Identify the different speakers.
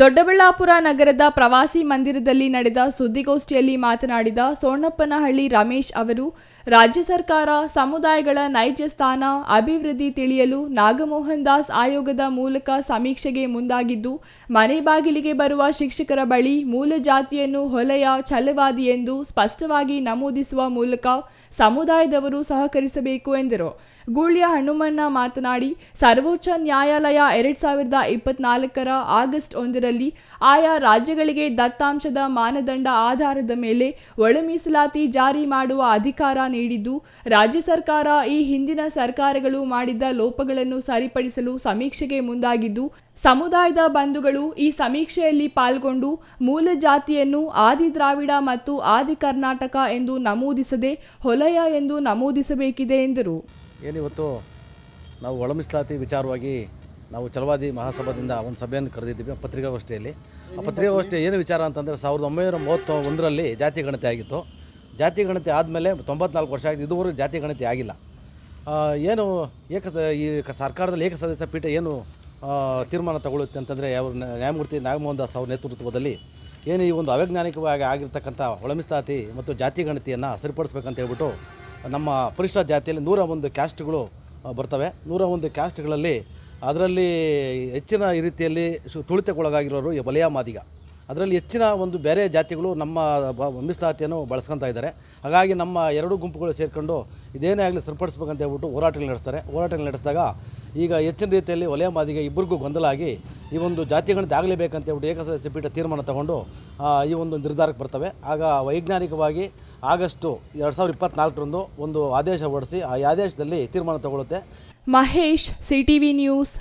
Speaker 1: ದೊಡ್ಡಬಳ್ಳಾಪುರ ನಗರದ ಪ್ರವಾಸಿ ಮಂದಿರದಲ್ಲಿ ನಡೆದ ಸುದ್ದಿಗೋಷ್ಠಿಯಲ್ಲಿ ಮಾತನಾಡಿದ ಸೋಣಪ್ಪನಹಳ್ಳಿ ರಮೇಶ್ ಅವರು ರಾಜ್ಯ ಸರ್ಕಾರ ಸಮುದಾಯಗಳ ನೈಜ ಸ್ಥಾನ ಅಭಿವೃದ್ಧಿ ತಿಳಿಯಲು ನಾಗಮೋಹನ್ ದಾಸ್ ಆಯೋಗದ ಮೂಲಕ ಸಮೀಕ್ಷೆಗೆ ಮುಂದಾಗಿದ್ದು ಮನೆ ಬಾಗಿಲಿಗೆ ಬರುವ ಶಿಕ್ಷಕರ ಬಳಿ ಮೂಲ ಜಾತಿಯನ್ನು ಹೊಲೆಯ ಛಲವಾದಿ ಎಂದು ಸ್ಪಷ್ಟವಾಗಿ ನಮೂದಿಸುವ ಮೂಲಕ ಸಮುದಾಯದವರು ಸಹಕರಿಸಬೇಕು ಎಂದರು ಗೂಳ್ಯ ಹನುಮಣ್ಣ ಮಾತನಾಡಿ ಸರ್ವೋಚ್ಚ ನ್ಯಾಯಾಲಯ ಎರಡ್ ಸಾವಿರದ ಇಪ್ಪತ್ನಾಲ್ಕರ ಆಗಸ್ಟ್ ಒಂದರಲ್ಲಿ ಆಯಾ ರಾಜ್ಯಗಳಿಗೆ ದತ್ತಾಂಶದ ಮಾನದಂಡ ಆಧಾರದ ಮೇಲೆ ಒಳ ಮೀಸಲಾತಿ ಜಾರಿ ಮಾಡುವ ಅಧಿಕಾರ ನೀಡಿದ್ದು ರಾಜ್ಯ ಸರ್ಕಾರ ಈ ಹಿಂದಿನ ಸರ್ಕಾರಗಳು ಮಾಡಿದ್ದ ಲೋಪಗಳನ್ನು ಸರಿಪಡಿಸಲು ಸಮೀಕ್ಷೆಗೆ ಮುಂದಾಗಿದ್ದು ಸಮುದಾಯದ ಬಂಧುಗಳು ಈ ಸಮೀಕ್ಷೆಯಲ್ಲಿ ಪಾಲ್ಗೊಂಡು ಮೂಲ ಜಾತಿಯನ್ನು ಆದಿ ದ್ರಾವಿಡ ಮತ್ತು ಆದಿ ಕರ್ನಾಟಕ ಎಂದು ನಮೂದಿಸದೆ ಹೊಲಯ ಎಂದು ನಮೂದಿಸಬೇಕಿದೆ ಎಂದರು
Speaker 2: ಏನಿವತ್ತು ನಾವು ಒಳಮಿಸ್ಲಾತಿ ವಿಚಾರವಾಗಿ ನಾವು ಚಲವಾದಿ ಮಹಾಸಭಾದಿಂದ ಒಂದು ಸಭೆಯನ್ನು ಕರೆದಿದ್ದೀವಿ ಪತ್ರಿಕಾಗೋಷ್ಠಿಯಲ್ಲಿ ಆ ಪತ್ರಿಕಾಗೋಷ್ಠಿ ಏನು ವಿಚಾರ ಅಂತಂದರೆ ಸಾವಿರದ ಒಂಬೈನೂರ ಮೂವತ್ತ ಒಂದರಲ್ಲಿ ಜಾತಿ ಗಣತಿ ಆಗಿತ್ತು ಜಾತಿ ಗಣತಿ ಆದಮೇಲೆ ತೊಂಬತ್ನಾಲ್ಕು ವರ್ಷ ಆಗಿದೆ ಇದುವರೆಗೂ ಜಾತಿ ಗಣತಿ ಆಗಿಲ್ಲ ಏನು ಏಕ ಈ ಸರ್ಕಾರದಲ್ಲಿ ಏಕ ಸದಸ್ಯ ಪೀಠ ಏನು ತೀರ್ಮಾನ ತಗೊಳ್ಳುತ್ತೆ ಅಂತಂದರೆ ಯಾವ ನ್ಯಾಯಮೂರ್ತಿ ನಾಗಮೋಹನ್ ದಾಸ್ ಅವ್ರ ನೇತೃತ್ವದಲ್ಲಿ ಏನು ಈ ಒಂದು ಅವೈಜ್ಞಾನಿಕವಾಗಿ ಆಗಿರ್ತಕ್ಕಂಥ ಒಳಮಿಸ್ತಾತಿ ಮತ್ತು ಜಾತಿ ಗಣತಿಯನ್ನು ಸರಿಪಡಿಸ್ಬೇಕಂತ ಹೇಳ್ಬಿಟ್ಟು ನಮ್ಮ ಪರಿಷ್ಠ ಜಾತಿಯಲ್ಲಿ ನೂರ ಒಂದು ಕ್ಯಾಸ್ಟ್ಗಳು ಬರ್ತವೆ ನೂರ ಒಂದು ಕ್ಯಾಸ್ಟ್ಗಳಲ್ಲಿ ಅದರಲ್ಲಿ ಹೆಚ್ಚಿನ ರೀತಿಯಲ್ಲಿ ತುಳಿತಕ್ಕೊಳಗಾಗಿರೋರು ವಲಯ ಮಾದಿಗ ಅದರಲ್ಲಿ ಹೆಚ್ಚಿನ ಒಂದು ಬೇರೆ ಜಾತಿಗಳು ನಮ್ಮ ಮೀಸಲಾತಿಯನ್ನು ಬಳಸ್ಕೊತಾ ಇದ್ದಾರೆ ಹಾಗಾಗಿ ನಮ್ಮ ಎರಡು ಗುಂಪುಗಳು ಸೇರಿಕೊಂಡು ಇದೇನೇ ಆಗಲಿ ಸರಿಪಡಿಸ್ಬೇಕಂತ ಹೇಳ್ಬಿಟ್ಟು ಹೋರಾಟಗಳು ನಡೆಸ್ತಾರೆ ಹೋರಾಟಗಳು ನಡೆಸಿದಾಗ ಈಗ ಹೆಚ್ಚಿನ ರೀತಿಯಲ್ಲಿ ವಲಯ ಮಾದಿಗೆ ಇಬ್ಬರಿಗೂ ಗೊಂದಲ ಆಗಿ ಈ ಒಂದು ಜಾತಿಗಣಿತ ಆಗಲೇಬೇಕಂತ ಹೇಳ್ಬಿಟ್ಟು ಏಕಸದಸ್ಯ ಪೀಠ ತೀರ್ಮಾನ ತಗೊಂಡು ಈ ಒಂದು ನಿರ್ಧಾರಕ್ಕೆ ಬರ್ತವೆ ಆಗ ವೈಜ್ಞಾನಿಕವಾಗಿ ಆಗಸ್ಟು ಎರಡು ಸಾವಿರದ ಇಪ್ಪತ್ನಾಲ್ಕರಂದು ಒಂದು ಆದೇಶ ಹೊರಡಿಸಿ ಆ ಆದೇಶದಲ್ಲಿ ತೀರ್ಮಾನ ತಗೊಳ್ಳುತ್ತೆ
Speaker 1: ಮಹೇಶ್ ಸಿಟಿವಿ ನ್ಯೂಸ್